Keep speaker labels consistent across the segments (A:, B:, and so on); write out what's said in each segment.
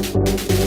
A: Thank you.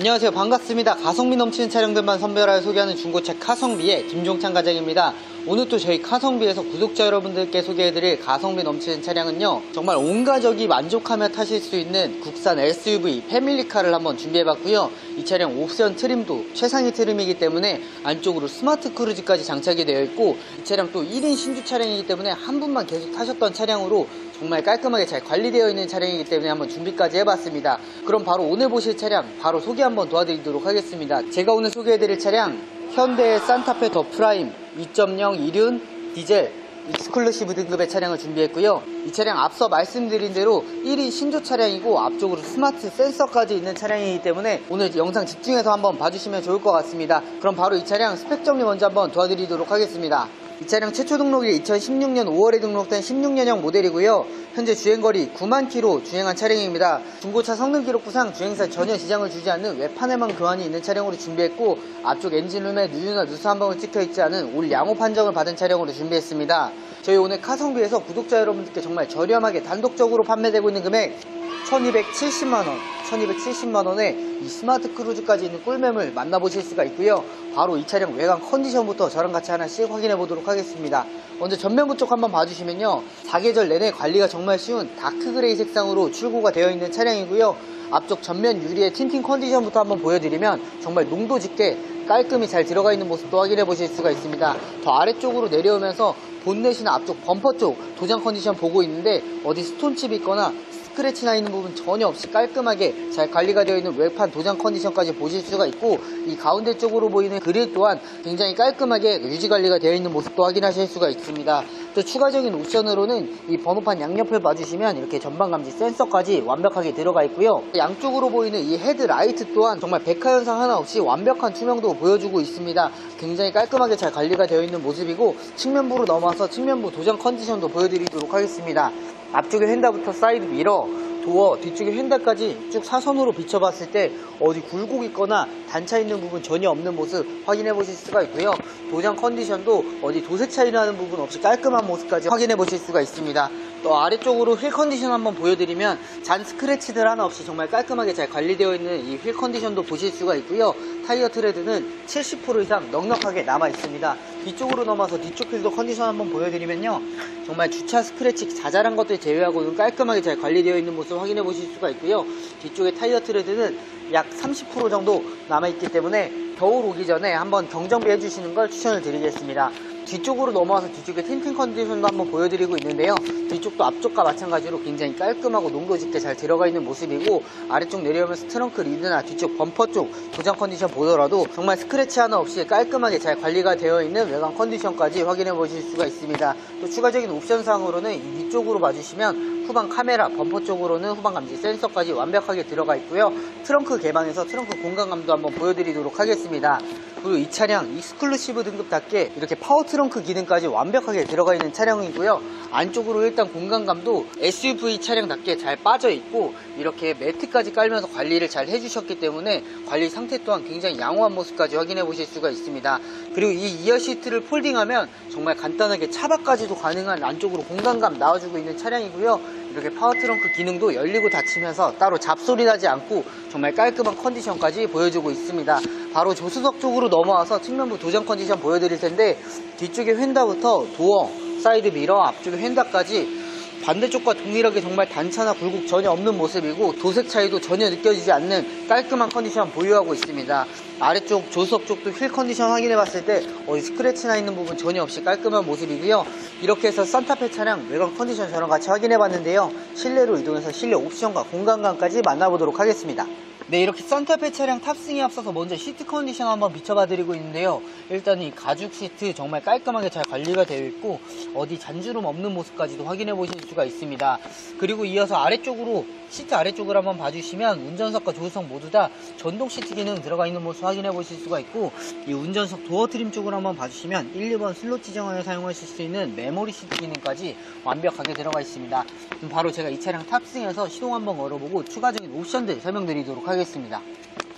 A: 안녕하세요. 반갑습니다. 가성비 넘치는 차량들만 선별하여 소개하는 중고차 카성비의 김종찬 과장입니다. 오늘 또 저희 카성비에서 구독자 여러분들께 소개해드릴 가성비 넘치는 차량은요 정말 온 가족이 만족하며 타실 수 있는 국산 SUV 패밀리카를 한번 준비해봤고요. 이 차량 옵션 트림도 최상위 트림이기 때문에 안쪽으로 스마트 크루즈까지 장착이 되어 있고 이 차량 또 1인 신주 차량이기 때문에 한 분만 계속 타셨던 차량으로 정말 깔끔하게 잘 관리되어 있는 차량이기 때문에 한번 준비까지 해봤습니다. 그럼 바로 오늘 보실 차량 바로 소개 한번 도와드리도록 하겠습니다. 제가 오늘 소개해드릴 차량 현대 산타페 더 프라임 2.0 이륜 디젤 익스클루시브 등급의 차량을 준비했고요. 이 차량 앞서 말씀드린 대로 1인 신조 차량이고 앞쪽으로 스마트 센서까지 있는 차량이기 때문에 오늘 영상 집중해서 한번 봐주시면 좋을 것 같습니다. 그럼 바로 이 차량 스펙 정리 먼저 한번 도와드리도록 하겠습니다. 이 차량 최초 등록이 2016년 5월에 등록된 16년형 모델이고요. 현재 주행거리 9만 킬로 주행한 차량입니다. 중고차 성능 기록부상 주행사에 전혀 지장을 주지 않는 외판에만 교환이 있는 차량으로 준비했고 앞쪽 엔진룸에 누유나 누수 한 방울 찍혀 있지 않은 올 양호 판정을 받은 차량으로 준비했습니다. 저희 오늘 카성비에서 구독자 여러분들께 정말 저렴하게 단독적으로 판매되고 있는 금액 1270만원, 1270만원에 이 스마트 크루즈까지 있는 꿀매물 만나보실 수가 있고요. 바로 이 차량 외관 컨디션부터 저랑 같이 하나씩 확인해 보도록 하겠습니다. 먼저 전면부 쪽 한번 봐주시면요. 사계절 내내 관리가 정말 쉬운 다크 그레이 색상으로 출고가 되어 있는 차량이고요. 앞쪽 전면 유리의 틴팅 컨디션부터 한번 보여드리면 정말 농도 짙게 깔끔히 잘 들어가 있는 모습도 확인해 보실 수가 있습니다. 더 아래쪽으로 내려오면서 본넷이나 앞쪽 범퍼 쪽 도장 컨디션 보고 있는데 어디 스톤칩이 있거나 스크래치 나 있는 부분 전혀 없이 깔끔하게 잘 관리가 되어 있는 외판 도장 컨디션까지 보실 수가 있고 이 가운데 쪽으로 보이는 그릴 또한 굉장히 깔끔하게 유지 관리가 되어 있는 모습도 확인하실 수가 있습니다. 또 추가적인 옵션으로는 이 번호판 양옆을 봐주시면 이렇게 전방 감지 센서까지 완벽하게 들어가 있고요. 양쪽으로 보이는 이 헤드라이트 또한 정말 백화 현상 하나 없이 완벽한 투명도 보여주고 있습니다. 굉장히 깔끔하게 잘 관리가 되어 있는 모습이고 측면부로 넘어와서 측면부 도장 컨디션도 보여드리도록 하겠습니다. 앞쪽에 휀다부터 사이드 미러, 도어, 뒤쪽에 휀다까지 쭉 사선으로 비춰봤을 때 어디 굴곡 있거나 단차 있는 부분 전혀 없는 모습 확인해 보실 수가 있고요. 도장 컨디션도 어디 도색 차이 나는 부분 없이 깔끔한 모습까지 확인해 보실 수가 있습니다. 또 아래쪽으로 휠 컨디션 한번 보여드리면 잔 스크래치들 하나 없이 정말 깔끔하게 잘 관리되어 있는 이 휠 컨디션도 보실 수가 있고요. 타이어 트레드는 70% 이상 넉넉하게 남아 있습니다. 뒤쪽으로 넘어서 뒤쪽 휠도 컨디션 한번 보여드리면요. 정말 주차 스크래치 자잘한 것들 제외하고는 깔끔하게 잘 관리되어 있는 모습 확인해 보실 수가 있고요. 뒤쪽에 타이어 트레드는 약 30% 정도 남아 있기 때문에 겨울 오기 전에 한번 경정비 해주시는 걸 추천을 드리겠습니다. 뒤쪽으로 넘어와서 뒤쪽에 틴팅 컨디션도 한번 보여드리고 있는데요. 뒤쪽도 앞쪽과 마찬가지로 굉장히 깔끔하고 농도 짙게 잘 들어가 있는 모습이고 아래쪽 내려오면서 트렁크 리드나 뒤쪽 범퍼 쪽 도장 컨디션 보더라도 정말 스크래치 하나 없이 깔끔하게 잘 관리가 되어 있는 외관 컨디션까지 확인해 보실 수가 있습니다. 또 추가적인 옵션상으로는 이 위쪽으로 봐주시면 후방 카메라, 범퍼 쪽으로는 후방 감지 센서까지 완벽하게 들어가 있고요. 트렁크 개방해서 트렁크 공간감도 한번 보여드리도록 하겠습니다. 그리고 이 차량 익스클루시브 등급답게 이렇게 파워 트렁크 기능까지 완벽하게 들어가 있는 차량이고요. 안쪽으로 일단 공간감도 SUV 차량답게 잘 빠져 있고 이렇게 매트까지 깔면서 관리를 잘 해주셨기 때문에 관리 상태 또한 굉장히 양호한 모습까지 확인해 보실 수가 있습니다. 그리고 이 이어 시트를 폴딩하면 정말 간단하게 차박까지도 가능한 안쪽으로 공간감 나와주고 있는 차량이고요. 이렇게 파워 트렁크 기능도 열리고 닫히면서 따로 잡소리 나지 않고 정말 깔끔한 컨디션까지 보여주고 있습니다. 바로 조수석 쪽으로 넘어와서 측면부 도장 컨디션 보여드릴 텐데 뒤쪽에 휀다부터 도어, 사이드 미러, 앞쪽에 휀다까지 반대쪽과 동일하게 정말 단차나 굴곡 전혀 없는 모습이고 도색 차이도 전혀 느껴지지 않는 깔끔한 컨디션 보유하고 있습니다. 아래쪽 조수석 쪽도 휠 컨디션 확인해 봤을 때 어디 스크래치나 있는 부분 전혀 없이 깔끔한 모습이고요. 이렇게 해서 산타페 차량 외관 컨디션 저랑 같이 확인해 봤는데요. 실내로 이동해서 실내 옵션과 공간감까지 만나보도록 하겠습니다. 네, 이렇게 산타페 차량 탑승에 앞서서 먼저 시트 컨디션 한번 비춰봐 드리고 있는데요. 일단 이 가죽 시트 정말 깔끔하게 잘 관리가 되어 있고 어디 잔주름 없는 모습까지도 확인해 보실 수가 있습니다. 그리고 이어서 아래쪽으로 시트 아래쪽을 한번 봐주시면 운전석과 조수석 모두 다 전동 시트 기능 들어가 있는 모습 확인해 보실 수가 있고 이 운전석 도어 트림 쪽을 한번 봐주시면 1, 2번 슬롯 지정하여 사용하실 수 있는 메모리 시트 기능까지 완벽하게 들어가 있습니다. 바로 제가 이 차량 탑승해서 시동 한번 걸어보고 추가적인 옵션들 설명드리도록 하겠습니다.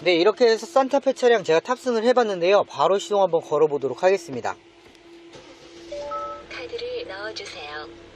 A: 네 이렇게 해서 산타페 차량 제가 탑승을 해봤는데요. 바로 시동 한번 걸어보도록 하겠습니다.
B: 카드를 넣어주세요.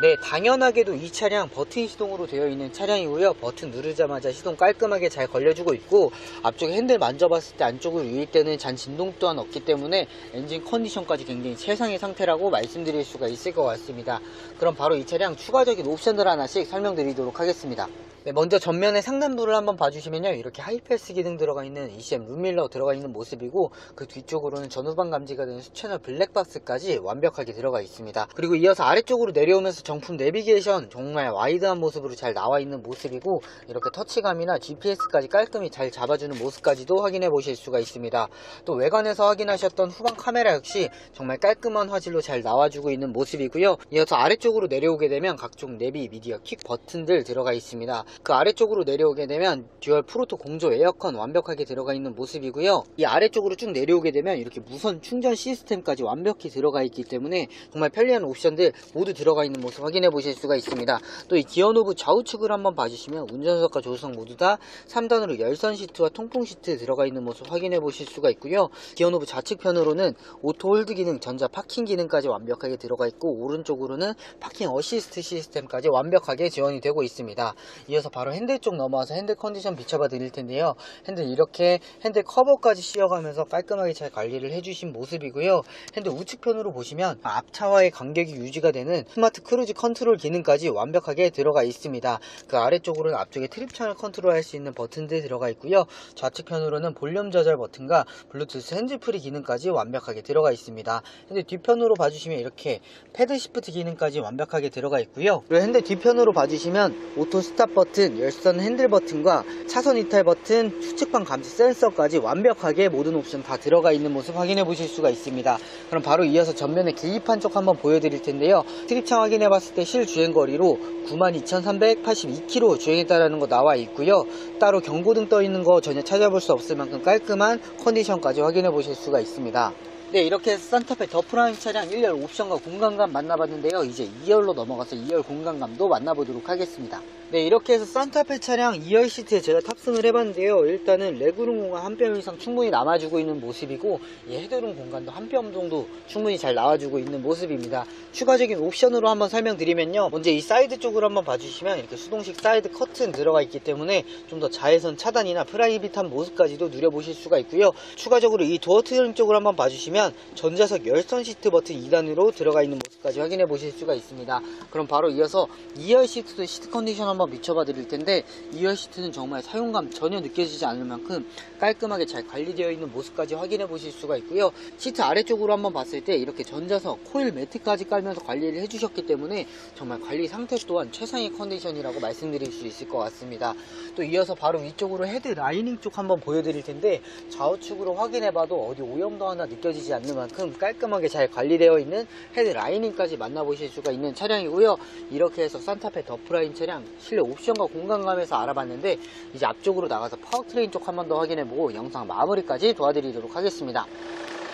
A: 네, 당연하게도 이 차량 버튼 시동으로 되어 있는 차량이고요. 버튼 누르자마자 시동 깔끔하게 잘 걸려주고 있고 앞쪽에 핸들 만져봤을 때 안쪽으로 유입 때는 잔 진동 또한 없기 때문에 엔진 컨디션까지 굉장히 최상의 상태라고 말씀드릴 수가 있을 것 같습니다. 그럼 바로 이 차량 추가적인 옵션들 하나씩 설명드리도록 하겠습니다. 네, 먼저 전면의 상단부를 한번 봐주시면요. 이렇게 하이패스 기능 들어가 있는 ECM 룸밀러 들어가 있는 모습이고 그 뒤쪽으로는 전후방 감지가 되는 수채널 블랙박스까지 완벽하게 들어가 있습니다. 그리고 이어서 아래쪽으로 내려오면서 정품 내비게이션 정말 와이드한 모습으로 잘 나와 있는 모습이고 이렇게 터치감이나 GPS까지 깔끔히 잘 잡아주는 모습까지도 확인해 보실 수가 있습니다. 또 외관에서 확인하셨던 후방 카메라 역시 정말 깔끔한 화질로 잘 나와주고 있는 모습이고요. 이어서 아래쪽으로 내려오게 되면 각종 내비, 미디어, 킥 버튼들 들어가 있습니다. 그 아래쪽으로 내려오게 되면 듀얼 프로토 공조 에어컨 완벽하게 들어가 있는 모습이고요. 이 아래쪽으로 쭉 내려오게 되면 이렇게 무선 충전 시스템까지 완벽히 들어가 있기 때문에 정말 편리한 옵션들 모두 들어가 있는 모습 확인해 보실 수가 있습니다. 또 이 기어 노브 좌우측을 한번 봐주시면 운전석과 조수석 모두 다 3단으로 열선 시트와 통풍 시트 들어가 있는 모습 확인해 보실 수가 있고요. 기어 노브 좌측편으로는 오토 홀드 기능, 전자 파킹 기능까지 완벽하게 들어가 있고 오른쪽으로는 파킹 어시스트 시스템까지 완벽하게 지원이 되고 있습니다. 이어서 바로 핸들 쪽 넘어와서 핸들 컨디션 비춰봐 드릴 텐데요. 핸들 이렇게 핸들 커버까지 씌워가면서 깔끔하게 잘 관리를 해주신 모습이고요. 핸들 우측편으로 보시면 앞차와의 간격이 유지가 되는 스마트 크루즈 컨트롤 기능까지 완벽하게 들어가 있습니다. 그 아래쪽으로는 앞쪽에 트립 채널 컨트롤 할 수 있는 버튼들 들어가 있고요. 좌측편으로는 볼륨 조절 버튼과 블루투스 핸즈프리 기능까지 완벽하게 들어가 있습니다. 핸들 뒤편으로 봐주시면 이렇게 패드 시프트 기능까지 완벽하게 들어가 있고요. 그리고 핸들 뒤편으로 봐주시면 오토 스탑 버튼, 열선 핸들 버튼과 차선 이탈 버튼, 추측방 감지 센서까지 완벽하게 모든 옵션 다 들어가 있는 모습 확인해 보실 수가 있습니다. 그럼 바로 이어서 전면의 계기판 쪽 한번 보여드릴 텐데요. 트립 창 확인해 봤을 때 실주행 거리로 92,382km 주행했다라는 거 나와 있고요. 따로 경고등 떠 있는 거 전혀 찾아볼 수 없을 만큼 깔끔한 컨디션까지 확인해 보실 수가 있습니다. 네 이렇게 산타페 더 프라임 차량 1열 옵션과 공간감 만나봤는데요. 이제 2열로 넘어가서 2열 공간감도 만나보도록 하겠습니다. 네 이렇게 해서 산타페 차량 2열 시트에 제가 탑승을 해봤는데요. 일단은 레그룸 공간 한 뼘 이상 충분히 남아주고 있는 모습이고 이 헤드룸 공간도 한 뼘 정도 충분히 잘 나와주고 있는 모습입니다. 추가적인 옵션으로 한번 설명드리면요. 먼저 이 사이드 쪽으로 한번 봐주시면 이렇게 수동식 사이드 커튼 들어가 있기 때문에 좀 더 자외선 차단이나 프라이빗한 모습까지도 누려보실 수가 있고요. 추가적으로 이 도어 트림 쪽을 한번 봐주시면 전자석 열선 시트 버튼 2단으로 들어가 있는 모습까지 확인해 보실 수가 있습니다. 그럼 바로 이어서 2열 시트도 시트 컨디션 한번 비춰봐 드릴 텐데 2열 시트는 정말 사용감 전혀 느껴지지 않을 만큼 깔끔하게 잘 관리되어 있는 모습까지 확인해 보실 수가 있고요. 시트 아래쪽으로 한번 봤을 때 이렇게 전자석 코일 매트까지 깔면서 관리를 해주셨기 때문에 정말 관리 상태 또한 최상의 컨디션이라고 말씀드릴 수 있을 것 같습니다. 또 이어서 바로 위쪽으로 헤드 라이닝 쪽 한번 보여드릴 텐데 좌우측으로 확인해봐도 어디 오염도 하나 느껴지지 않는 만큼 깔끔하게 잘 관리되어 있는 헤드 라이닝까지 만나보실 수가 있는 차량이고요. 이렇게 해서 산타페 더 프라임 차량 실내 옵션과 공간감에서 알아봤는데 이제 앞쪽으로 나가서 파워트레인 쪽 한 번 더 확인해보고 영상 마무리까지 도와드리도록 하겠습니다.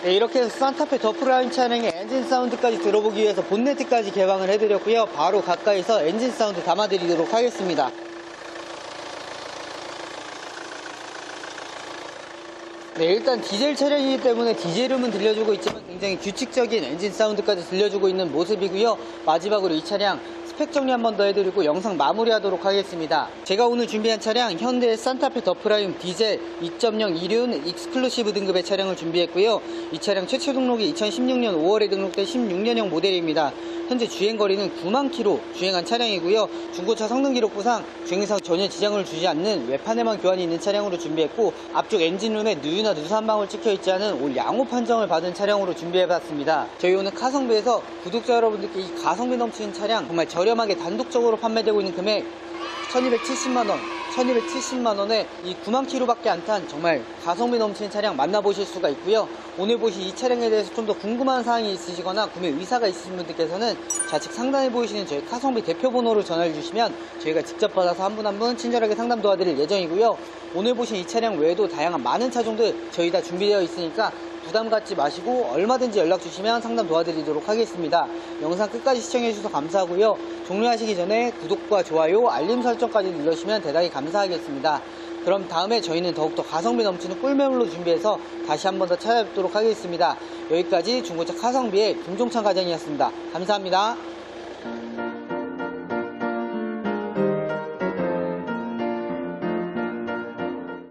A: 네, 이렇게 해서 산타페 더 프라임 차량의 엔진 사운드까지 들어보기 위해서 본네트까지 개방을 해드렸고요. 바로 가까이서 엔진 사운드 담아드리도록 하겠습니다. 네, 일단 디젤 차량이기 때문에 디젤음은 들려주고 있지만 굉장히 규칙적인 엔진 사운드까지 들려주고 있는 모습이고요. 마지막으로 이 차량 스펙 정리 한 번 더 해드리고 영상 마무리하도록 하겠습니다. 제가 오늘 준비한 차량 현대 산타페 더 프라임 디젤 2.0 이륜 익스클루시브 등급의 차량을 준비했고요. 이 차량 최초 등록이 2016년 5월에 등록된 16년형 모델입니다. 현재 주행거리는 9만 킬로 주행한 차량이고요. 중고차 성능 기록부상 주행상 전혀 지장을 주지 않는 외판에만 교환이 있는 차량으로 준비했고 앞쪽 엔진룸에 누유나 누수 한 방울 찍혀 있지 않은 올 양호 판정을 받은 차량으로 준비해봤습니다. 저희 오늘 카성비에서 구독자 여러분들께 이 가성비 넘치는 차량 정말 저 렴하게 단독적으로 판매되고 있는 금액 1270만원 1270만 원에 이 9만 킬로밖에 안 탄 정말 가성비 넘치는 차량 만나보실 수가 있고요. 오늘 보신 이 차량에 대해서 좀 더 궁금한 사항이 있으시거나 구매 의사가 있으신 분들께서는 좌측 상단에 보이시는 저희 카성비 대표 번호를 전화해 주시면 저희가 직접 받아서 한분 한 분 친절하게 상담 도와드릴 예정이고요. 오늘 보신 이 차량 외에도 다양한 많은 차종들 저희 다 준비되어 있으니까 부담 갖지 마시고 얼마든지 연락 주시면 상담 도와드리도록 하겠습니다. 영상 끝까지 시청해 주셔서 감사하고요. 종료하시기 전에 구독과 좋아요, 알림 설정까지 눌러주시면 대단히 감사하겠습니다. 그럼 다음에 저희는 더욱더 가성비 넘치는 꿀매물로 준비해서 다시 한 번 더 찾아뵙도록 하겠습니다. 여기까지 중고차 가성비의 김종찬 과장이었습니다. 감사합니다.